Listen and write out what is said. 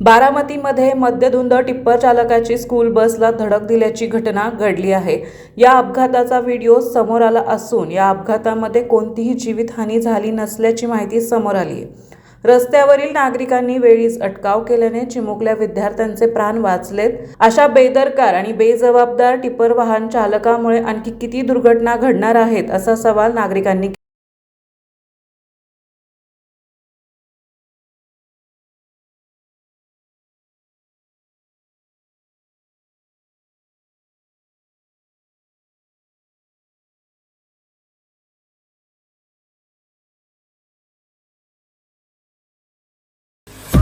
बारामतीमध्ये मद्यधुंद टिप्पर चालकाची स्कूल बसला धडक दिल्याची घटना घडली आहे. या अपघाताचा व्हिडिओ समोर आला असून या अपघातामध्ये कोणतीही जीवितहानी झाली नसल्याची माहिती समोर आली आहे रस्त्यावरील नागरिकांनी वेळीच अटकाव केल्याने चिमुकल्या विद्यार्थ्यांचे प्राण वाचलेत. अशा बेदरकार आणि बेजबाबदार टिप्पर वाहन चालकामुळे आणखी किती दुर्घटना घडणार आहेत असा सवाल नागरिकांनी